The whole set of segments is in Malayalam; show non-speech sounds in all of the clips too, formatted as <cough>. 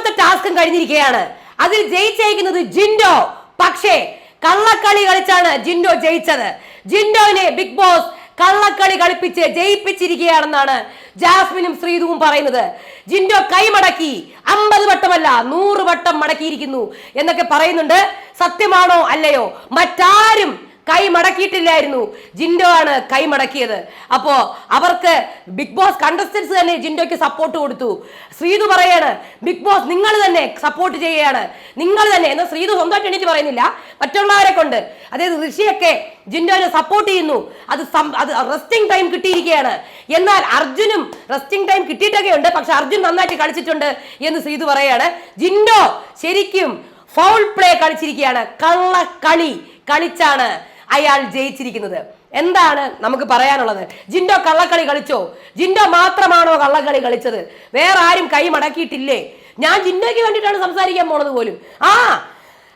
രണ്ടാമത്തെ ടാസ്കും കഴിഞ്ഞിരിക്കുകയാണ്. അതിൽ ജയിച്ചേക്കുന്നത് ജിൻഡോ. പക്ഷേ കള്ളക്കളി കളിച്ചാണ് ജിൻഡോ ജയിച്ചത്. ജിൻഡോനെ ബിഗ് ബോസ് കള്ളക്കളി കളിപ്പിച്ച് ജയിപ്പിച്ചിരിക്കുകയാണെന്നാണ് ജാസ്മിനും ശ്രീതുവും പറയുന്നത്. ജിൻഡോ കൈമടക്കി. അമ്പത് വട്ടമല്ല നൂറ് വട്ടം മടക്കിയിരിക്കുന്നു എന്നൊക്കെ പറയുന്നുണ്ട്. സത്യമാണോ അല്ലയോ? മറ്റാരും കൈ മടക്കിയിട്ടില്ലായിരുന്നു. ജിൻഡോ ആണ് കൈ മടക്കിയത്. അപ്പോ അവർക്ക് ബിഗ് ബോസ് കണ്ടസ്റ്റൻസ് തന്നെ ജിൻഡോയ്ക്ക് സപ്പോർട്ട് കൊടുത്തു. ശ്രീതു പറയാണ് ബിഗ് ബോസ് നിങ്ങൾ തന്നെ സപ്പോർട്ട് ചെയ്യുകയാണ്. നിങ്ങൾ തന്നെ. എന്നാൽ ശ്രീതു സ്വന്തമായിട്ട് എണീറ്റ് പറയുന്നില്ല. മറ്റുള്ളവരെ കൊണ്ട്. അതായത് ഋഷിയൊക്കെ ജിൻഡോനെ സപ്പോർട്ട് ചെയ്യുന്നു. അത് അത് റെസ്റ്റിംഗ് ടൈം കിട്ടിയിരിക്കുകയാണ്. എന്നാൽ അർജുനും റെസ്റ്റിംഗ് ടൈം കിട്ടിയിട്ടൊക്കെ ഉണ്ട്. പക്ഷെ അർജുൻ നന്നായിട്ട് കളിച്ചിട്ടുണ്ട് എന്ന് ശ്രീതു പറയാണ്. ജിൻഡോ ശരിക്കും ഫൗൾ പ്ലേ കളിച്ചിരിക്കുകയാണ്. കള്ളക്കളി കളിച്ചാണ്. അയാൾ ജയിച്ചിരിക്കുന്നത്. എന്താണ് നമുക്ക് പറയാനുള്ളത്? ജിൻഡോ കള്ളക്കളി കളിച്ചോ? ജിൻഡോ മാത്രമാണോ കള്ളക്കളി കളിച്ചത്? വേറെ ആരും കൈ മടക്കിയിട്ടില്ലേ? ഞാൻ ജിൻഡോയ്ക്ക് വേണ്ടിയിട്ടാണ് സംസാരിക്കാൻ പോണത് പോലും. ആ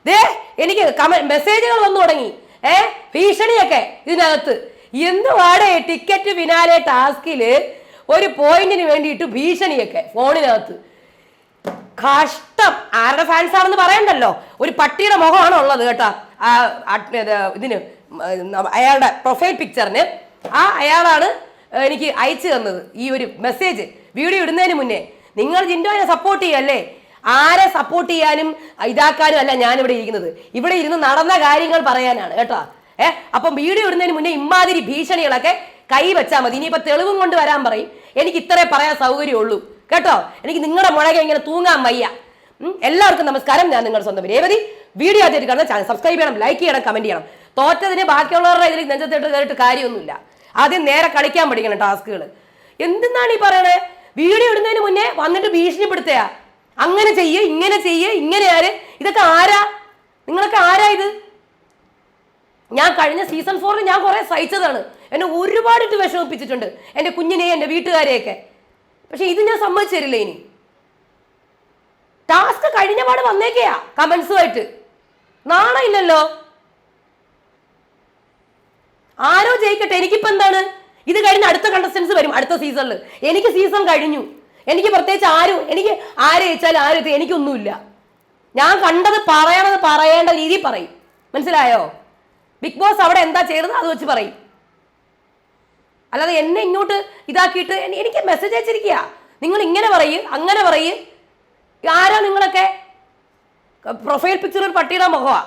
ദേ എനിക്ക് കമ മെസ്സേജുകൾ വന്നു തുടങ്ങി. ഏ ഭീഷണിയൊക്കെ ഇതിനകത്ത്. എന്തുവാടേ ടിക്കറ്റ് ഫിനാലെ ടാസ്കിൽ ഒരു പോയിന്റിന് വേണ്ടിയിട്ട് ഭീഷണിയൊക്കെ ഫോണിനകത്ത്. കഷ്ടം. ആരുടെ ഫാൻസ് ആണെന്ന് പറയണ്ടല്ലോ. ഒരു പട്ടിയുടെ മുഖമാണ് ഉള്ളത് കേട്ടാ. ഇതിന്. അയാളുടെ പ്രൊഫൈൽ പിക്ചറിന് ആ അയാളാണ് എനിക്ക് അയച്ചു തന്നത്. ഈ ഒരു മെസ്സേജ് വീഡിയോ ഇടുന്നതിന് മുന്നേ. നിങ്ങൾ ജിൻഡോനെ സപ്പോർട്ട് ചെയ്യല്ലേ? ആരെ സപ്പോർട്ട് ചെയ്യാനും ഇതാക്കാനും അല്ല ഞാൻ ഇവിടെ ഇരിക്കുന്നത്. ഇവിടെ ഇരുന്ന് നടന്ന കാര്യങ്ങൾ പറയാനാണ് കേട്ടോ? ഏ അപ്പം വീഡിയോ ഇടുന്നതിന് മുന്നേ ഇമാതിരി ഭീഷണികളൊക്കെ കൈ വെച്ചാൽ മതി. ഇനിയിപ്പോ തെളിവും കൊണ്ട് വരാൻ പറയും. എനിക്ക് ഇത്രേ പറയാൻ സൗകര്യമുള്ളൂ കേട്ടോ? എനിക്ക് നിങ്ങളുടെ മുളകെ ഇങ്ങനെ തൂങ്ങാൻ വയ്യ. എല്ലാവർക്കും നമസ്കാരം. ഞാൻ നിങ്ങളുടെ സ്വന്തം രേവതി. വീഡിയോ ആദ്യമായിട്ട് കാണുന്ന ചാനൽ സബ്സ്ക്രൈബ് ചെയ്യണം ലൈക്ക് ചെയ്യണം കമന്റ് ചെയ്യണം. തോറ്റതിന് ബാക്കിയുള്ളവരുടെ ഇതിൽ നെഞ്ചത്തിട്ട് കയറിയിട്ട് കാര്യമൊന്നുമില്ല. ആദ്യം നേരെ കളിക്കാൻ പഠിക്കണം ടാസ്കുകൾ. എന്തെന്നാണ് ഈ പറയണേ? വീഡിയോ ഇടുന്നതിന് മുന്നേ വന്നിട്ട് ഭീഷണിപ്പെടുത്തുക. അങ്ങനെ ചെയ്യ് ഇങ്ങനെ ചെയ്യ് ഇങ്ങനെ ആര്? ഇതൊക്കെ ആരാ? നിങ്ങളൊക്കെ ആരാ ഇത്? ഞാൻ കഴിഞ്ഞ സീസൺ ഫോറിൽ ഞാൻ കുറെ സഹിച്ചതാണ്. എന്നെ ഒരുപാടിട്ട് വിഷമിപ്പിച്ചിട്ടുണ്ട് എന്റെ കുഞ്ഞിനെ എന്റെ വീട്ടുകാരെയൊക്കെ. പക്ഷെ ഇത് ഞാൻ സമ്മതിച്ചു തരില്ല ഇനി. ടാസ്ക് കഴിഞ്ഞ പാട് വന്നേക്കയാ നാളെ നാണമില്ലല്ലോ ആരോ ജയിക്കട്ടെ എനിക്കിപ്പോ എന്താണ്? ഇത് കഴിഞ്ഞ് അടുത്ത കണ്ടസ്റ്റൻസ് വരും അടുത്ത സീസണിൽ എനിക്ക് സീസൺ കഴിഞ്ഞു. എനിക്ക് പ്രത്യേകിച്ച് ആരും എനിക്ക് ആരെ ജയിച്ചാലും ആരും ഇത് എനിക്കൊന്നുമില്ല. ഞാൻ കണ്ടത് പറയണത് പറയേണ്ട രീതി പറയും. മനസ്സിലായോ? ബിഗ് ബോസ് അവിടെ എന്താ ചെയ്തത് അത് വെച്ച് പറയും. അല്ലാതെ എന്നെ ഇങ്ങോട്ട് ഇതാക്കിയിട്ട് എനിക്ക് മെസ്സേജ് അയച്ചിരിക്കുക നിങ്ങൾ ഇങ്ങനെ പറയ് അങ്ങനെ പറയ്. ആരോ നിങ്ങളൊക്കെ? പ്രൊഫൈൽ പിക്ചർ ഒരു പട്ടിയുടെ മുഖമാ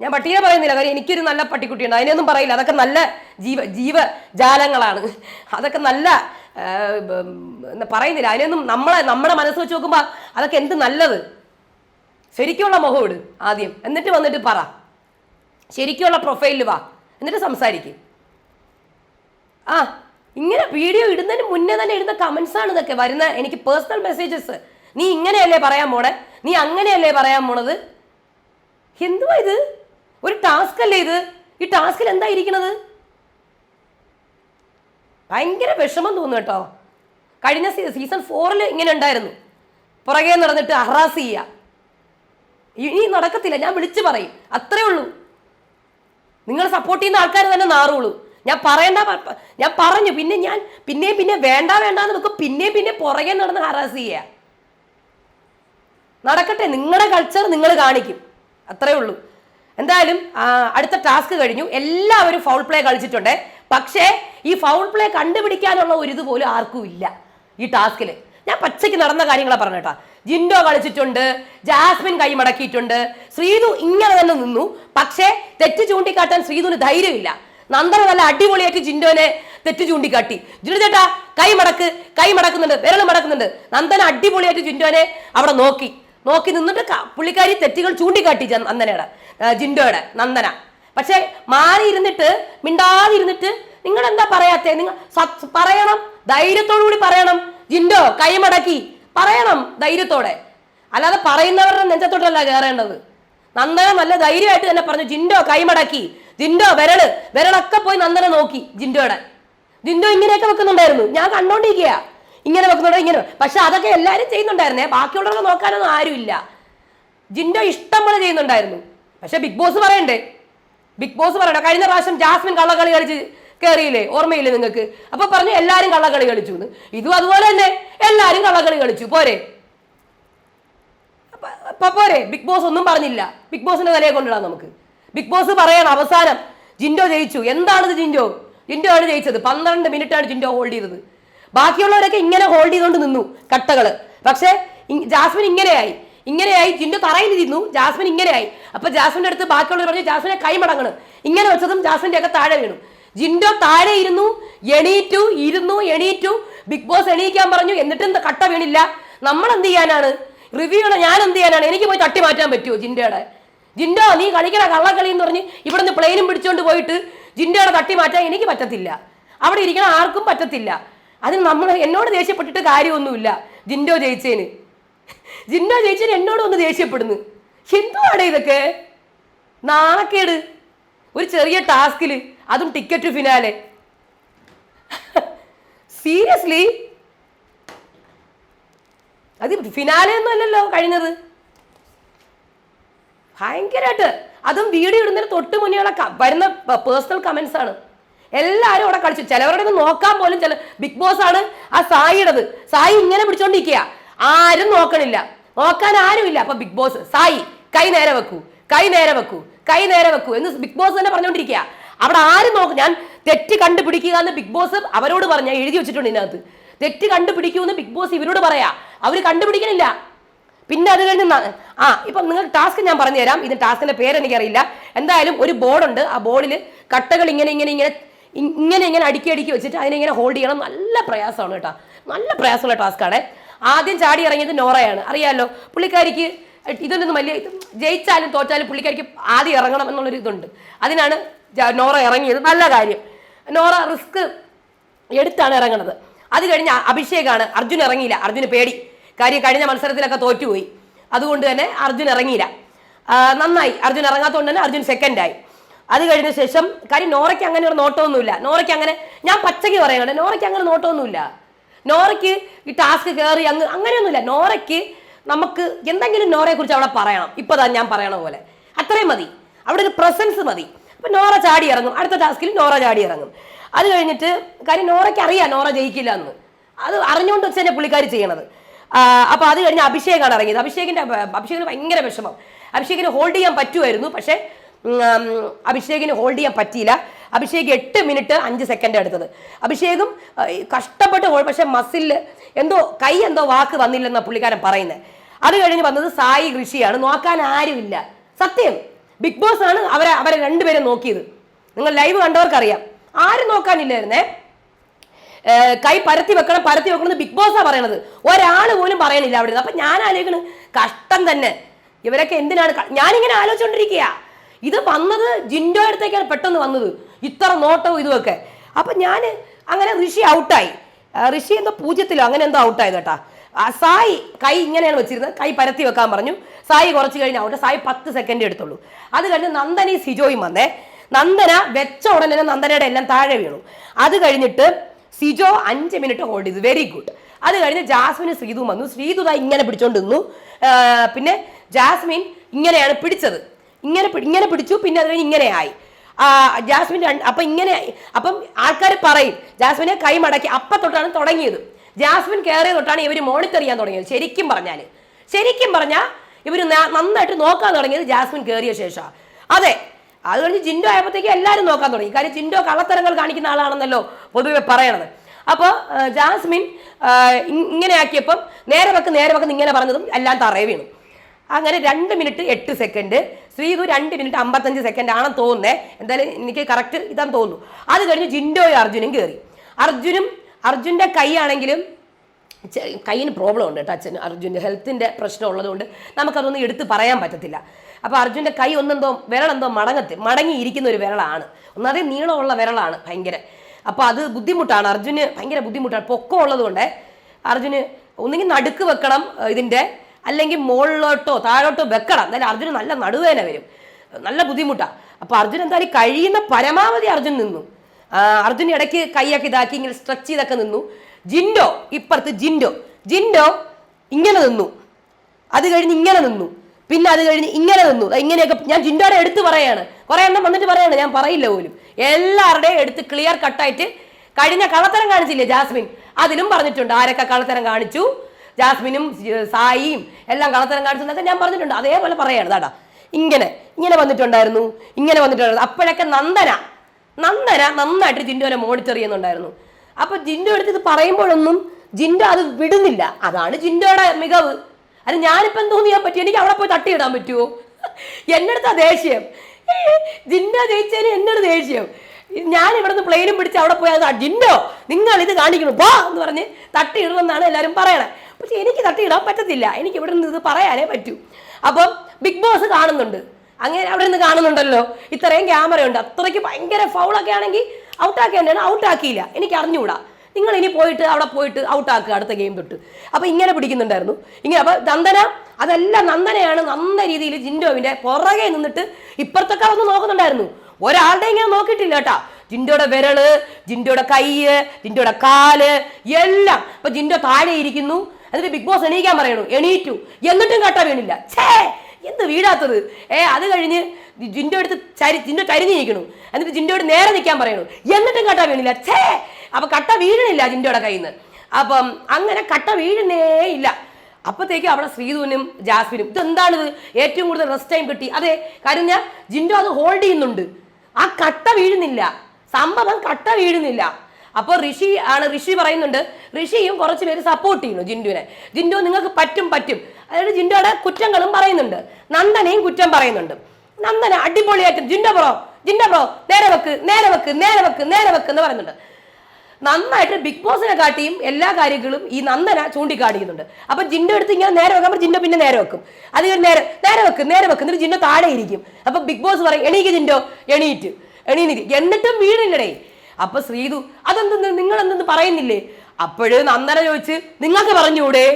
ഞാൻ പട്ടിയെ പറയുന്നില്ല കാര്യം എനിക്കൊരു നല്ല പട്ടിക്കുട്ടിയുണ്ട്. അതിനെയൊന്നും പറയില്ല. അതൊക്കെ നല്ല ജീവ ജീവജാലങ്ങളാണ്. അതൊക്കെ നല്ല പറയുന്നില്ല. അതിനൊന്നും നമ്മളെ നമ്മുടെ മനസ്സ് വെച്ച് നോക്കുമ്പോൾ അതൊക്കെ എന്ത് നല്ലത്? ശരിക്കുള്ള മുഖമിട് ആദ്യം. എന്നിട്ട് വന്നിട്ട് പറ. ശരിക്കുള്ള പ്രൊഫൈലിൽ വാ. എന്നിട്ട് സംസാരിക്കും. ആ ഇങ്ങനെ വീഡിയോ ഇടുന്നതിന് മുന്നേ തന്നെ ഇടുന്ന കമന്റ്സ് ആണ് ഇതൊക്കെ. വരുന്ന എനിക്ക് പേഴ്സണൽ മെസ്സേജസ് നീ ഇങ്ങനെയല്ലേ പറയാൻ പോണേ? നീ അങ്ങനെയല്ലേ പറയാൻ പോണത്? എന്തുവാ ഇത്? ടാസ്ക് അല്ലേ ഇത്? ഈ ടാസ്കിൽ എന്താ ഇരിക്കണത്? ഭയങ്കര വിഷമം തോന്നുന്നു കേട്ടോ. കഴിഞ്ഞ സീസൺ ഫോറിൽ ഇങ്ങനെ ഉണ്ടായിരുന്നു. പുറകെ നടന്നിട്ട് അഹ്റാസ് ചെയ്യുക ഇനി നടക്കത്തില്ല ഞാൻ വിളിച്ചു പറയും. അത്രേ ഉള്ളൂ. നിങ്ങൾ സപ്പോർട്ട് ചെയ്യുന്ന ആൾക്കാർ തന്നെ നാറുള്ളൂ. ഞാൻ പറയണ്ട ഞാൻ പറഞ്ഞു. പിന്നെ ഞാൻ പിന്നെയും പിന്നെ വേണ്ട വേണ്ട എന്ന് വെക്കും. പിന്നെയും പിന്നെ പുറകെ നടന്ന് ഹറാസ് ചെയ്യുക നടക്കട്ടെ നിങ്ങളുടെ കൾച്ചർ നിങ്ങൾ കാണിക്കും. അത്രേ ഉള്ളൂ. എന്തായാലും അടുത്ത ടാസ്ക് കഴിഞ്ഞു. എല്ലാവരും ഫൗൾ പ്ലേ കളിച്ചിട്ടുണ്ട്. പക്ഷേ ഈ ഫൗൾ പ്ലേ കണ്ടുപിടിക്കാനുള്ള ഒരു ഇതുപോലും ആർക്കും ഇല്ല ഈ ടാസ്കിൽ ഞാൻ പച്ചയ്ക്ക് നടന്ന കാര്യങ്ങളാണ് കേട്ടോ. ജിൻഡോ കളിച്ചിട്ടുണ്ട് ജാസ്മിൻ കൈ മടക്കിയിട്ടുണ്ട് ശ്രീതു ഇങ്ങനെ തന്നെ നിന്നു. പക്ഷേ തെറ്റ് ചൂണ്ടിക്കാട്ടാൻ ശ്രീതുവിന് ധൈര്യമില്ല. നന്ദന നല്ല അടിപൊളിയായിട്ട് ജിൻഡോനെ തെറ്റ് ചൂണ്ടിക്കാട്ടി. ജിൻഡോ ചേട്ടാ കൈ മടക്ക് കൈ മടക്കുന്നുണ്ട് വിരൽ മടക്കുന്നുണ്ട്. നന്ദന അടിപൊളിയായിട്ട് ജിൻഡോനെ അവിടെ നോക്കി. നോക്കി നിന്നിട്ട് പുള്ളിക്കാരി തെറ്റുകൾ ചൂണ്ടിക്കാട്ടി നന്ദനയുടെ ജിൻഡോയുടെ നന്ദന. പക്ഷെ മാറി ഇരുന്നിട്ട് മിണ്ടാതെ ഇരുന്നിട്ട് നിങ്ങൾ എന്താ പറയാത്തേ നിങ്ങൾ പറയണം ധൈര്യത്തോടു കൂടി പറയണം. ജിൻഡോ കൈമടക്കി. പറയണം ധൈര്യത്തോടെ. അല്ലാതെ പറയുന്നവരുടെ നെഞ്ചത്തോട്ടല്ല കയറേണ്ടത് നന്ദന നല്ല ധൈര്യമായിട്ട് തന്നെ പറഞ്ഞു ജിൻഡോ കൈമടക്കി. ജിൻഡോ വിരൾ. വിരളൊക്കെ പോയി നന്ദന നോക്കി ജിൻഡോയുടെ. ജിൻഡോ ഇങ്ങനെയൊക്കെ വെക്കുന്നുണ്ടായിരുന്നു. ഞാൻ കണ്ടോണ്ടിരിക്കുക ഇങ്ങനെ വെക്കുന്നുണ്ടോ? ഇങ്ങനെ. പക്ഷെ അതൊക്കെ എല്ലാവരും ചെയ്യുന്നുണ്ടായിരുന്നേ. ബാക്കിയുള്ളവരെ നോക്കാനൊന്നും ആരുമില്ല. ജിൻഡോ ഇഷ്ടം പോലെ ചെയ്യുന്നുണ്ടായിരുന്നു. പക്ഷെ ബിഗ് ബോസ് പറയണ്ടേ? ബിഗ് ബോസ് പറയണ്ട? കഴിഞ്ഞ പ്രാവശ്യം ജാസ്മിൻ കള്ളക്കളി കളിച്ച് കയറിയില്ലേ ഓർമ്മയില്ലേ നിങ്ങൾക്ക്? അപ്പൊ പറഞ്ഞു എല്ലാരും കള്ളക്കളി കളിച്ചു എന്ന്. ഇതും അതുപോലെ തന്നെ എല്ലാരും കള്ളക്കളി കളിച്ചു. പോരെ. അപ്പൊ പോരെ. ബിഗ് ബോസ് ഒന്നും പറഞ്ഞില്ല. ബിഗ് ബോസിന്റെ തലയെ കൊണ്ടിടാം നമുക്ക്. ബിഗ് ബോസ് പറയണം അവസാനം. ജിൻഡോ ജയിച്ചു. എന്താണിത് ജിൻഡോ? ജിൻഡോ ആണ് ജയിച്ചത്. പന്ത്രണ്ട് മിനിറ്റ് ആണ് ജിൻഡോ ഹോൾഡ് ചെയ്തത്. ബാക്കിയുള്ളവരൊക്കെ ഇങ്ങനെ ഹോൾഡ് ചെയ്തുകൊണ്ട് നിന്നു കട്ടകൾ. പക്ഷേ ജാസ്മിൻ ഇങ്ങനെയായി. ഇങ്ങനെയായി. ജിൻഡു തറയിൽ ഇരുന്നു ജാസ്മിൻ ഇങ്ങനെയായി. അപ്പൊ ജാസ്മിന്റെ അടുത്ത് ബാക്കിയുള്ളവർ പറഞ്ഞു ജാസ്മിനെ കൈമടങ്ങണ്. ഇങ്ങനെ വെച്ചതും ജാസ്മിന്റെ ഒക്കെ താഴെ വീണു. ജിൻഡോ താഴെ ഇരുന്നു എണീറ്റു ഇരുന്നു എണീറ്റു. ബിഗ് ബോസ് എണീക്കാൻ പറഞ്ഞു. എന്നിട്ടും കട്ട വീണില്ല. നമ്മൾ എന്ത് ചെയ്യാനാണ്? റിവ്യൂ ഞാൻ എന്ത് ചെയ്യാനാണ്? എനിക്ക് പോയി തട്ടി മാറ്റാൻ പറ്റുമോ ജിൻഡയുടെ ജിൻഡോ നീ കളിക്കണ കള്ളക്കളി എന്ന് പറഞ്ഞ് ഇവിടെ നിന്ന് പ്ലെയിനും പിടിച്ചുകൊണ്ട് പോയിട്ട് ജിൻഡയുടെ തട്ടി മാറ്റാൻ എനിക്ക് പറ്റത്തില്ല. അവിടെ ഇരിക്കണ ആർക്കും പറ്റത്തില്ല. അതിന് നമ്മൾ എന്നോട് ദേഷ്യപ്പെട്ടിട്ട് കാര്യമൊന്നുമില്ല. ജിൻഡോ ജയിച്ചേന്. ജിൻഡോ ജയിച്ചേന് എന്നോട് ഒന്ന് ദേഷ്യപ്പെടുന്നു. എന്തുവാണ് ഇതൊക്കെ? നാണക്കേട്. ഒരു ചെറിയ ടാസ്കിൽ അതും ടിക്കറ്റ് ഫിനാലെ. സീരിയസ്ലി? അത് ഫിനാലെ ഒന്നും അല്ലല്ലോ കഴിഞ്ഞത്. ഭയങ്കരമായിട്ട് അതും വീഡിയോ ഇടുന്നതിന് തൊട്ട് മുന്നേ വരുന്ന പേഴ്സണൽ കമൻസ് ആണ്. എല്ലാവരും അവിടെ കളിച്ചു. ചിലവരുടെ നോക്കാൻ പോലും ചില ബിഗ് ബോസ് ആണ് ആ സായിയുടേത്. സായി ഇങ്ങനെ പിടിച്ചോണ്ടിരിക്കുക ആരും നോക്കണില്ല. നോക്കാൻ ആരുമില്ല. അപ്പൊ ബിഗ് ബോസ് സായി കൈ നേരെ വെക്കൂ. കൈ നേരെ വെക്കൂ. കൈ നേരെ വെക്കൂ എന്ന് ബിഗ് ബോസ് തന്നെ പറഞ്ഞുകൊണ്ടിരിക്കുക അവിടെ ആരും നോക്കും ഞാൻ തെറ്റ് കണ്ടുപിടിക്കുക എന്ന് ബിഗ് ബോസ് അവരോട് പറഞ്ഞ. എഴുതി വെച്ചിട്ടുണ്ട് ഇതിനകത്ത്. തെറ്റ് കണ്ടുപിടിക്കൂ എന്ന് ബിഗ് ബോസ് ഇവരോട് പറയാ. അവർ കണ്ടുപിടിക്കണില്ല. പിന്നെ അത് കഴിഞ്ഞ് ആ ഇപ്പം നിങ്ങൾ ടാസ്ക് ഞാൻ പറഞ്ഞു തരാം ഇത് ടാസ്കിന്റെ പേര് എനിക്കറിയില്ല. എന്തായാലും ഒരു ബോർഡുണ്ട് ആ ബോർഡിൽ കട്ടകൾ ഇങ്ങനെ ഇങ്ങനെ ഇങ്ങനെ ഇങ്ങനെ ഇങ്ങനെ അടുക്കി അടുക്കി വെച്ചിട്ട് അതിനെ ഇങ്ങനെ ഹോൾഡ് ചെയ്യണം. നല്ല പ്രയാസമാണ് കേട്ടോ. നല്ല പ്രയാസമുള്ള ടാസ്ക്കാണ് ആദ്യം ചാടി ഇറങ്ങിയത് നോറയാണ്. അറിയാമല്ലോ പുള്ളിക്കാരിക്ക് ഇതൊന്നും വലിയ ജയിച്ചാലും തോറ്റാലും പുള്ളിക്കാരിക്ക് ആദ്യം ഇറങ്ങണം എന്നുള്ളൊരു ഇതുണ്ട്. അതിനാണ് നോറ ഇറങ്ങിയത്. നല്ല കാര്യം. നോറ റിസ്ക് എടുത്താണ് ഇറങ്ങുന്നത് അത് കഴിഞ്ഞ് അഭിഷേകാണ്. അർജുൻ ഇറങ്ങിയില്ല. അർജുന് പേടി. കാര്യം കഴിഞ്ഞ മത്സരത്തിലൊക്കെ തോറ്റുപോയി. അതുകൊണ്ട് തന്നെ അർജുൻ ഇറങ്ങിയില്ല. നന്നായി. അർജുൻ ഇറങ്ങാത്തതുകൊണ്ട് തന്നെ അർജുൻ സെക്കൻഡായി അത് കഴിഞ്ഞ ശേഷം കാര്യം നോറയ്ക്ക് അങ്ങനെ ഒരു നോട്ടമൊന്നുമില്ല. നോറയ്ക്ക് അങ്ങനെ ഞാൻ പച്ചയ്ക്ക് പറയുന്നുണ്ട് നോറയ്ക്ക് അങ്ങനെ നോട്ടമൊന്നുമില്ല. നോറയ്ക്ക് ഈ ടാസ്ക് കയറി അങ്ങ് അങ്ങനെയൊന്നുമില്ല. നോറയ്ക്ക് നമുക്ക് എന്തെങ്കിലും നോറയെ കുറിച്ച് അവിടെ പറയണം. ഇപ്പൊ തന്നെ ഞാൻ പറയണ പോലെ. അത്രയും മതി. അവിടെ ഒരു പ്രസൻസ് മതി. അപ്പൊ നോറ ചാടി ഇറങ്ങും. അടുത്ത ടാസ്കിൽ നോറ ചാടി ഇറങ്ങും. അത് കഴിഞ്ഞിട്ട് കാര്യം നോറയ്ക്ക് അറിയാം നോറ ജയിക്കില്ല എന്ന്. അത് അറിഞ്ഞുകൊണ്ട് വെച്ച് തന്നെ പുള്ളിക്കാർ ചെയ്യണത്. ആ, അപ്പൊ അത് കഴിഞ്ഞ് അഭിഷേകാണ് ഇറങ്ങിയത്. അഭിഷേകിന്റെ അഭിഷേകിന് ഭയങ്കര വിഷമം. അഭിഷേകിന് ഹോൾഡ് ചെയ്യാൻ പറ്റുമായിരുന്നു. പക്ഷേ അഭിഷേകിന് ഹോൾഡ് ചെയ്യാൻ പറ്റിയില്ല. അഭിഷേക് എട്ട് മിനിറ്റ് അഞ്ച് സെക്കൻഡ് എടുത്തത്. അഭിഷേകും കഷ്ടപ്പെട്ട് ഹോൾ പക്ഷെ മസിൽ എന്തോ കൈ എന്തോ വാക്ക് വന്നില്ലെന്ന പുള്ളിക്കാരൻ പറയുന്നത് അത് കഴിഞ്ഞ് വന്നത് സായി ഋഷിയാണ് നോക്കാൻ ആരുമില്ല. സത്യം. ബിഗ് ബോസ് ആണ് അവരെ അവരെ രണ്ടുപേരും നോക്കിയത്. നിങ്ങൾ ലൈവ് കണ്ടവർക്കറിയാം. ആരും നോക്കാനില്ലായിരുന്നേ. കൈ പരത്തി വെക്കണം പരത്തി വെക്കണം എന്ന് ബിഗ് ബോസാണ് പറയണത്. ഒരാൾ പോലും പറയണില്ല അവിടെ. അപ്പൊ ഞാൻ ആലോചിക്കണ് കഷ്ടം തന്നെ. ഇവരൊക്കെ എന്തിനാണ് ഞാനിങ്ങനെ ആലോചിച്ചോണ്ടിരിക്കുക ഇത് വന്നത് ജിൻഡോ അടുത്തേക്കാണ് പെട്ടെന്ന് വന്നത്. ഇത്ര നോട്ടവും ഇതുമൊക്കെ. അപ്പൊ ഞാൻ അങ്ങനെ ഋഷി ഔട്ടായി. ഋഷി എന്തോ പൂജ്യത്തിലോ അങ്ങനെ എന്തോ ഔട്ടായത് കേട്ടാ. സായി കൈ ഇങ്ങനെയാണ് വെച്ചിരുന്നത്. കൈ പരത്തി വെക്കാൻ പറഞ്ഞു. സായി കുറച്ച് കഴിഞ്ഞ് ഔട്ട് സായി പത്ത് സെക്കൻഡ് എടുത്തുള്ളൂ. അത് കഴിഞ്ഞ് നന്ദനി സിജോയും വന്നേ. നന്ദന വെച്ച ഉടനെ തന്നെ നന്ദനയുടെ എല്ലാം താഴെ വീണു. അത് കഴിഞ്ഞിട്ട് സിജോ അഞ്ച് മിനിറ്റ് ഹോൾഡ് ചെയ്തു. വെരി ഗുഡ് അത് കഴിഞ്ഞ് ജാസ്മിന് ശ്രീതു വന്നു. ശ്രീതു ഇങ്ങനെ പിടിച്ചോണ്ട് നിന്നു പിന്നെ ജാസ്മിൻ ഇങ്ങനെയാണ് പിടിച്ചത്. ഇങ്ങനെ ഇങ്ങനെ പിടിച്ചു പിന്നെ അത് കഴിഞ്ഞ് ഇങ്ങനെ ആയി. ജാസ്മിൻ അപ്പൊ ഇങ്ങനെ. അപ്പം ആൾക്കാർ പറയും ജാസ്മിനെ കൈ മടക്കി അപ്പം തൊട്ടാണ് തുടങ്ങിയത്. ജാസ്മിൻ കയറിയ തൊട്ടാണ് ഇവർ മോണിറ്റർ ചെയ്യാൻ തുടങ്ങിയത് ശരിക്കും പറഞ്ഞാൽ ശരിക്കും പറഞ്ഞാൽ ഇവർ നന്നായിട്ട് നോക്കാൻ തുടങ്ങിയത് ജാസ്മിൻ കയറിയ ശേഷമാണ്. അതെ അത് കഴിഞ്ഞ് ജിൻഡോ ആയപ്പോഴത്തേക്ക് എല്ലാവരും നോക്കാൻ തുടങ്ങി. കാര്യം ജിൻഡോ കള്ളത്തരങ്ങൾ കാണിക്കുന്ന ആളാണെന്നല്ലോ പൊതുവെ പറയണത്. അപ്പോൾ ജാസ്മിൻ ഇങ്ങനെ ആക്കിയപ്പം നേരെ വെക്ക് നേരെ വെക്ക് ഇങ്ങനെ പറഞ്ഞതും എല്ലാം തറയെ വീണു. അങ്ങനെ രണ്ട് മിനിറ്റ് എട്ട് സെക്കൻഡ് ശ്രീതു രണ്ട് മിനിറ്റ് അമ്പത്തഞ്ച് സെക്കൻഡ് ആണെന്ന് തോന്നുന്നേ. എന്തായാലും എനിക്ക് കറക്റ്റ് ഇതാന്ന് തോന്നുന്നു. അത് കഴിഞ്ഞ് ജിൻഡോയും അർജുനും കയറി അർജുനും അർജുന്റെ കൈ ആണെങ്കിലും ചെ- കയ്യിന് പ്രോബ്ലം ഉണ്ട് കേട്ടോ അച്ഛന്. അർജുന്റെ ഹെൽത്തിന്റെ പ്രശ്നം ഉള്ളതുകൊണ്ട് നമുക്കതൊന്നും എടുത്ത് പറയാൻ പറ്റത്തില്ല. അപ്പോൾ അർജുന്റെ കൈ ഒന്നെന്തോ വിരളെന്തോ മടങ്ങത്തി മടങ്ങിയിരിക്കുന്ന ഒരു വിരളാണ്. ഒന്നാതെ നീളമുള്ള വിരളാണ് ഭയങ്കര. അപ്പോൾ അത് ബുദ്ധിമുട്ടാണ്. അർജുന് ഭയങ്കര ബുദ്ധിമുട്ടാണ്. പൊക്കം ഉള്ളതുകൊണ്ട് അർജുന് ഒന്നുകിൽ നടുക്ക് വെക്കണം ഇതിന്റെ അല്ലെങ്കിൽ മുകളിലോട്ടോ താഴോട്ടോ വെക്കണം. എന്നാലും അർജുന് നല്ല നടുവേന വരും. നല്ല ബുദ്ധിമുട്ടാണ് അപ്പോൾ അർജുൻ എന്തായാലും കഴിയുന്ന പരമാവധി അർജുൻ നിന്നു. അർജുൻ ഇടയ്ക്ക് കൈയൊക്കെ ഇതാക്കി ഇങ്ങനെ സ്ട്രെച്ച് ചെയ്തൊക്കെ നിന്നു. ജിൻഡോ ഇപ്പുറത്ത് ജിൻഡോ. ജിൻഡോ ഇങ്ങനെ നിന്നു. അത് കഴിഞ്ഞ് ഇങ്ങനെ നിന്നു. പിന്നെ അത് കഴിഞ്ഞ് ഇങ്ങനെ നിന്നു. ഇങ്ങനെയൊക്കെ ഞാൻ ജിൻഡോടെ എടുത്ത് പറയാണ്. കുറെ എണ്ണം വന്നിട്ട് പറയാണ്. ഞാൻ പറയില്ല പോലും. എല്ലാവരുടെയും എടുത്ത് ക്ലിയർ കട്ടായിട്ട് കഴിഞ്ഞ കള്ളത്തരം കാണിച്ചില്ലേ ജാസ്മിൻ? അതിലും പറഞ്ഞിട്ടുണ്ട്. ആരൊക്കെ കള്ളത്തരം കാണിച്ചു? ജാസ്മിനും സായിയും എല്ലാം കള്ളത്തരം കാണിച്ചെന്നൊക്കെ ഞാൻ പറഞ്ഞിട്ടുണ്ട്. അതേപോലെ പറയാണ് താടാ ഇങ്ങനെ ഇങ്ങനെ വന്നിട്ടുണ്ടായിരുന്നു ഇങ്ങനെ വന്നിട്ടുണ്ടായിരുന്നു. അപ്പോഴൊക്കെ നന്ദന നന്ദന നന്നായിട്ട് ജിൻഡോനെ മോണിറ്റർ ചെയ്യുന്നുണ്ടായിരുന്നു. അപ്പൊ ജിൻഡോ എടുത്ത് ഇത് പറയുമ്പോഴൊന്നും ജിൻഡോ അത് വിടുന്നില്ല. അതാണ് ജിൻഡോയുടെ മികവ്. അത് ഞാനിപ്പോ എന്തോ ചെയ്യാൻ പറ്റും എനിക്ക് അവിടെ പോയി തട്ടിയിടാൻ പറ്റുമോ <laughs> എന്നെടുത്ത ദേഷ്യം. <laughs> ജിൻഡോ ജയിച്ചതിന് എന്നൊരു ദേഷ്യം. ഞാൻ ഇവിടുന്ന് പ്ലെയിനും പിടിച്ച് അവിടെ പോയി അത് ജിൻഡോ നിങ്ങൾ ഇത് കാണിക്കണം. പോ എന്ന് പറഞ്ഞ് തട്ടിയിടണമെന്നാണ് എല്ലാവരും പറയണേ. പക്ഷെ എനിക്ക് തട്ടിയിടാൻ പറ്റത്തില്ല. എനിക്ക് ഇവിടെ നിന്ന് ഇത് പറയാനേ പറ്റൂ. അപ്പം ബിഗ് ബോസ് കാണുന്നുണ്ട്. അങ്ങനെ അവിടെ നിന്ന് കാണുന്നുണ്ടല്ലോ. ഇത്രയും ക്യാമറ ഉണ്ട്. അത്രയ്ക്ക് ഭയങ്കര ഫൗളൊക്കെ ആണെങ്കിൽ ഔട്ടാക്കേണ്ടതാണ് ഔട്ടാക്കിയില്ല എനിക്ക് അറിഞ്ഞുകൂടാ. നിങ്ങൾ ഇനി പോയിട്ട് അവിടെ പോയിട്ട് ഔട്ടാക്കുക അടുത്ത ഗെയിം തൊട്ട്. അപ്പൊ ഇങ്ങനെ പിടിക്കുന്നുണ്ടായിരുന്നു. ഇങ്ങനെ അപ്പൊ നന്ദന അതെല്ലാം നന്ദനയാണ് നല്ല രീതിയിൽ ജിൻഡോവിന്റെ പുറകെ നിന്നിട്ട് ഇപ്പുറത്തൊക്കെ ഒന്ന് നോക്കുന്നുണ്ടായിരുന്നു. ഒരാളുടെ ഇങ്ങനെ നോക്കിയിട്ടില്ല കേട്ടാ. ജിൻഡോയുടെ വിരൾ ജിൻഡോയുടെ കൈയ് ജിൻഡോയുടെ കാൽ എല്ലാം. അപ്പൊ ജിൻഡോ താഴെ ഇരിക്കുന്നു. എന്നിട്ട് ബിഗ് ബോസ് എണീക്കാൻ പറയണു. എണീറ്റു. എന്നിട്ടും കട്ട വീണില്ല. ഛേ എന്ത് വീഴാത്തത്? ഏ അത് കഴിഞ്ഞ് ജിൻഡോ എടുത്ത് ചരി ജിൻഡോ ചരിഞ്ഞ് നിൽക്കണു എന്നിട്ട് ജിൻഡോയോട് നേരെ നിൽക്കാൻ പറയണു. എന്നിട്ടും കട്ട വീണില്ല. ഛേ അപ്പൊ കട്ട വീഴണില്ല ജിൻഡോയുടെ കയ്യിൽ നിന്ന് അപ്പം അങ്ങനെ കട്ട വീഴുന്നേ ഇല്ല. അപ്പത്തേക്കും അവിടെ ശ്രീധുവിനും ജാസ്മിനും. ഇതെന്താണിത്? ഏറ്റവും കൂടുതൽ റെസ്റ്റ് ടൈം കിട്ടി. അതെ കാര്യം ഞാൻ ജിൻഡോ അത് ഹോൾഡ് ചെയ്യുന്നുണ്ട്. ആ കട്ട വീഴുന്നില്ല. സംഭവം കട്ട വീഴുന്നില്ല. അപ്പോൾ ഋഷി ആണ് ഋഷി പറയുന്നുണ്ട് ഋഷിയും കുറച്ച് പേര് സപ്പോർട്ട് ചെയ്യുന്നു ജിൻഡുവിനെ ജിൻഡു നിങ്ങൾക്ക് പറ്റും പറ്റും. അതായത് ജിൻഡോയുടെ കുറ്റങ്ങളും പറയുന്നുണ്ട്. നന്ദനയും കുറ്റം പറയുന്നുണ്ട്. നന്ദന അടിപൊളിയായിട്ട് ജിൻഡ ബ്രോ ജിൻഡ ബ്രോ നേരെ വെക്ക് നേരെ വെക്ക് നേരെ വെക്ക് നേരെ വെക്ക് എന്ന് പറയുന്നുണ്ട്. നന്നായിട്ട് ബിഗ് ബോസിനെ കാട്ടിയും എല്ലാ കാര്യങ്ങളും ഈ നന്ദന ചൂണ്ടിക്കാണിക്കുന്നുണ്ട് അപ്പൊ ജിൻഡോ എടുത്ത് ഇങ്ങനെ നേരെ വെക്കാൻ ജിൻഡോ പിന്നെ നേരെ വെക്കും. അത് നേരെ നേരെ വെക്കും നേരെ വെക്കും. എന്നിട്ട് ജിൻഡോ താഴെ ഇരിക്കും. അപ്പൊ ബിഗ് ബോസ് പറയും എണീക്ക് ജിൻഡോ എണീറ്റ്. എണീനിരി എന്നിട്ടും വീണില്ലടേ. അപ്പൊ ശ്രീതു അതെന്തെന്ന്? നിങ്ങൾ എന്തെന്ന് പറയുന്നില്ലേ? അപ്പോഴ് നന്ദന ചോദിച്ച് നിങ്ങൾക്ക് പറഞ്ഞൂടെ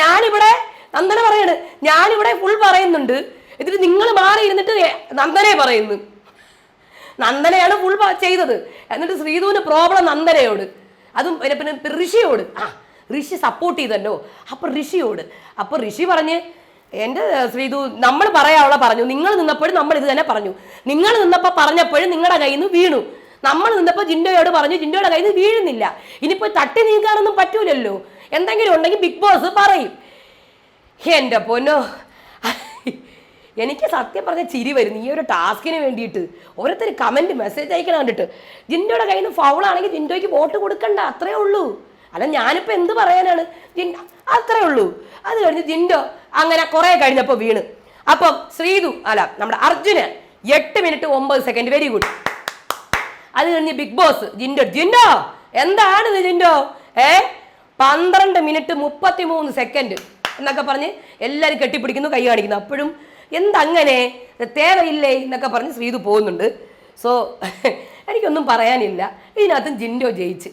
ഞാനിവിടെ നന്ദന പറയാണ്. ഞാനിവിടെ ഫുൾ പറയുന്നുണ്ട്. എന്നിട്ട് നിങ്ങൾ മാറി ഇരുന്നിട്ട് നന്ദനെ പറയുന്നു. നന്ദനയാണ് ഫുൾ ചെയ്തത്. എന്നിട്ട് ശ്രീധുവിന് പ്രോബ്ലം നന്ദനയോട്. അതും പിന്നെ പിന്നെ ഋഷിയോട്. ആ ഋഷി സപ്പോർട്ട് ചെയ്തല്ലോ. അപ്പൊ ഋഷിയോട്. അപ്പൊ ഋഷി പറഞ്ഞ് എന്റെ ശ്രീധു നമ്മൾ പറയാനുള്ള പറഞ്ഞു. നിങ്ങൾ നിന്നപ്പോഴും നമ്മൾ ഇത് തന്നെ പറഞ്ഞു. നിങ്ങൾ നിന്നപ്പോൾ പറഞ്ഞപ്പോഴും നിങ്ങളുടെ കയ്യിൽ നിന്ന് വീണു. നമ്മൾ നിന്നപ്പോൾ ജിൻഡോയോട് പറഞ്ഞു. ജിൻഡോയുടെ കയ്യിൽ നിന്ന് വീഴുന്നില്ല. ഇനിയിപ്പോൾ തട്ടി നീക്കാനൊന്നും പറ്റൂലല്ലോ. എന്തെങ്കിലും ഉണ്ടെങ്കിൽ ബിഗ് ബോസ് പറയും. എന്റെ പൊന്നോ എനിക്ക് സത്യം പറഞ്ഞ ചിരി വരുന്നു. ഈ ഒരു ടാസ്കിന് വേണ്ടിയിട്ട്. ഓരോരുത്തർ കമന്റ് മെസ്സേജ് അയക്കണം കണ്ടിട്ട്. ജിൻഡോയുടെ കയ്യിൽ നിന്ന് ഫൗളാണെങ്കിൽ ജിൻഡോയ്ക്ക് വോട്ട് കൊടുക്കണ്ട. അത്രേ ഉള്ളൂ. അല്ല ഞാനിപ്പോൾ എന്ത് പറയാനാണ്? ജിൻ അത്രേ ഉള്ളൂ. അത് കഴിഞ്ഞ് ജിൻഡോ അങ്ങനെ കുറേ കഴിഞ്ഞപ്പോൾ വീണ്. അപ്പം ശ്രീതു അല്ല നമ്മുടെ അർജുന് എട്ട് മിനിറ്റ് ഒമ്പത് സെക്കൻഡ് വെരി ഗുഡ് അത് കഴിഞ്ഞ് ബിഗ് ബോസ് ജിൻഡോ. ജിൻഡോ എന്താണ് ഇത് ജിൻഡോ? ഏ? പന്ത്രണ്ട് മിനിറ്റ് മുപ്പത്തി മൂന്ന് സെക്കൻഡ് എന്നൊക്കെ പറഞ്ഞ് എല്ലാവരും കെട്ടിപ്പിടിക്കുന്നു കൈ കാണിക്കുന്നു. അപ്പോഴും എന്തങ്ങനെ? തേവയില്ലേ? എന്നൊക്കെ പറഞ്ഞ് ശ്രീതു പോകുന്നുണ്ട്. സോ <laughs> എനിക്കൊന്നും പറയാനില്ല. ഇതിനകത്തും ജിൻഡോ ജയിച്ച്.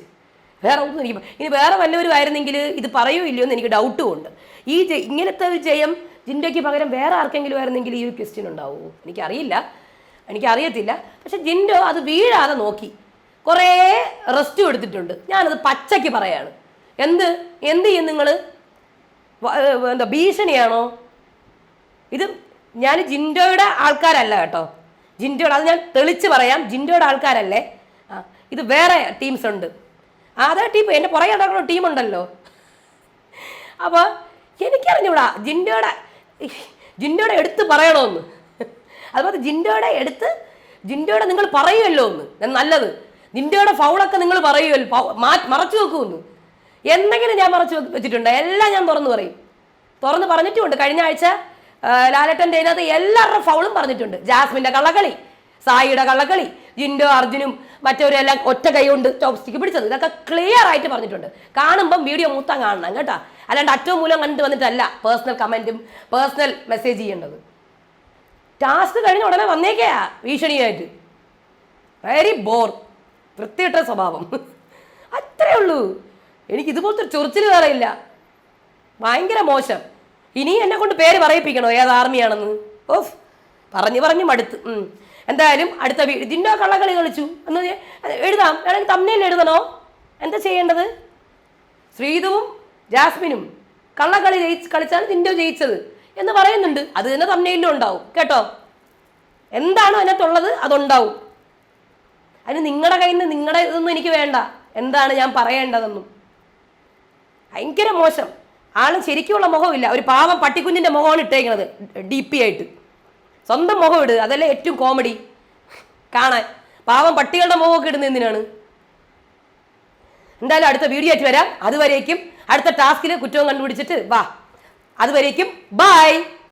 വേറെ ഒന്നും എനിക്ക് ഇനി വേറെ വല്ലവരുമായിരുന്നെങ്കിൽ ഇത് പറയൂ ഇല്ലയോ എന്ന് എനിക്ക് ഡൗട്ടും ഉണ്ട്. ഈ ഇങ്ങനത്തെ ഒരു ജയം ജിൻഡോയ്ക്ക് പകരം വേറെ ആർക്കെങ്കിലും ആയിരുന്നെങ്കിൽ ഈ ഒരു ക്വസ്റ്റ്യൻ ഉണ്ടാവുമോ എനിക്കറിയില്ല. എനിക്കറിയത്തില്ല. പക്ഷെ ജിൻഡോ അത് വീഴാതെ നോക്കി. കുറേ റെസ്റ്റും എടുത്തിട്ടുണ്ട്. ഞാനത് പച്ചയ്ക്ക് പറയാണ്. എന്ത്? എന്ത് ചെയ്യും നിങ്ങൾ എന്താ ഭീഷണിയാണോ? ഇത് ഞാൻ ജിൻഡോയുടെ ആൾക്കാരല്ല കേട്ടോ. ജിൻഡോയുടെ അത് ഞാൻ തെളിച്ച് പറയാം. ജിൻഡോയുടെ ആൾക്കാരല്ലേ? ആ ഇത് വേറെ ടീംസ് ഉണ്ട്. അതേ ടീം എന്റെ പുറകെ ഉണ്ടാക്കുന്ന ടീമുണ്ടല്ലോ അപ്പോൾ എനിക്കറിഞ്ഞൂടാ ജിൻഡോയുടെ ജിൻഡോയുടെ എടുത്ത് പറയണമെന്ന് അതുപോലെ ജിൻഡോയുടെ എടുത്ത് ജിൻഡോയുടെ നിങ്ങൾ പറയുമല്ലോ ഒന്ന്. നല്ലത്. ജിൻഡോയുടെ ഫൗളൊക്കെ നിങ്ങൾ പറയുമല്ലോ. മറച്ചു വെക്കുമെന്ന്. എന്തെങ്കിലും ഞാൻ മറച്ചു വെച്ചിട്ടുണ്ട്? എല്ലാം ഞാൻ തുറന്നു പറയും. തുറന്ന് പറഞ്ഞിട്ടുമുണ്ട്. കഴിഞ്ഞ ആഴ്ച ആ, ലാലേട്ടന്റെ അതിനകത്ത് എല്ലാവരുടെ ഫൗളും പറഞ്ഞിട്ടുണ്ട്. ജാസ്മിന്റെ കള്ളക്കളി സായിയുടെ കള്ളക്കളി ജിൻഡോ അർജുനും മറ്റവരെല്ലാം ഒറ്റ കൈ കൊണ്ട് ചോപ്സ്റ്റിക്ക് പിടിച്ചത്. ഇതൊക്കെ ക്ലിയർ ആയിട്ട് പറഞ്ഞിട്ടുണ്ട്. കാണുമ്പം വീഡിയോ മൂത്താൻ കാണണം കേട്ടോ. അല്ലാണ്ട് അറ്റവും മൂലം കണ്ടിട്ട് വന്നിട്ടല്ല പേഴ്സണൽ കമന്റും പേഴ്സണൽ മെസ്സേജ് ചെയ്യേണ്ടത്. ടാസ്ക് കഴിഞ്ഞ ഉടനെ വന്നേക്കാ ഭീഷണിയായിട്ട്. വെരി ബോർ വൃത്തിയിട്ട സ്വഭാവം. അത്രേ ഉള്ളൂ. എനിക്ക് ഇതുപോലത്തെ ഒരു ചൊറിച്ചിൽ വേറെ ഇല്ല ഭയങ്കര മോശം. ഇനി എന്നെ കൊണ്ട് പേര് പറയിപ്പിക്കണോ? ഏത് ആർമിയാണെന്ന്? ഓഫ് പറഞ്ഞു പറഞ്ഞു മടുത്ത്. എന്തായാലും അടുത്ത ഇതിന്റെ കള്ളക്കളി കളിച്ചു. എന്ന് എഴുതാം. വേണമെങ്കിൽ തമ്മിൽ എഴുതണോ? എന്താ ചെയ്യേണ്ടത്? ശ്രീതുവും ജാസ്മിനും കള്ളക്കളി ജയിച്ച് കളിച്ചാണ് ജിൻഡോ ജയിച്ചത് എന്ന് പറയുന്നുണ്ട്. അത് തന്നെ തമ്മിലും ഉണ്ടാവും. കേട്ടോ? എന്താണോ അതിനകത്തുള്ളത് അതുണ്ടാവും. അതിന് നിങ്ങളുടെ കയ്യിൽ നിന്ന് നിങ്ങളുടെ ഇതൊന്നും എനിക്ക് വേണ്ട. എന്താണ് ഞാൻ പറയേണ്ടതെന്നും. ഭയങ്കര മോശം. ആളും ശരിക്കുള്ള മുഖമില്ല. ഒരു പാവം പട്ടിക്കുഞ്ഞിന്റെ മുഖമാണ് ഇട്ടേക്കുന്നത് ഡി പി ആയിട്ട്. സ്വന്തം മുഖം ഇട്. അതല്ലേ ഏറ്റവും കോമഡി കാണാൻ. പാവം പട്ടികളുടെ മുഖമൊക്കെ ഇടുന്ന എന്തിനാണ്? എന്തായാലും അടുത്ത വീഡിയോ ആയിട്ട് വരാം. അതുവരേക്കും അടുത്ത ടാസ്കിൽ കുറ്റവും കണ്ടുപിടിച്ചിട്ട് വാ. അതുവരേക്കും ബൈ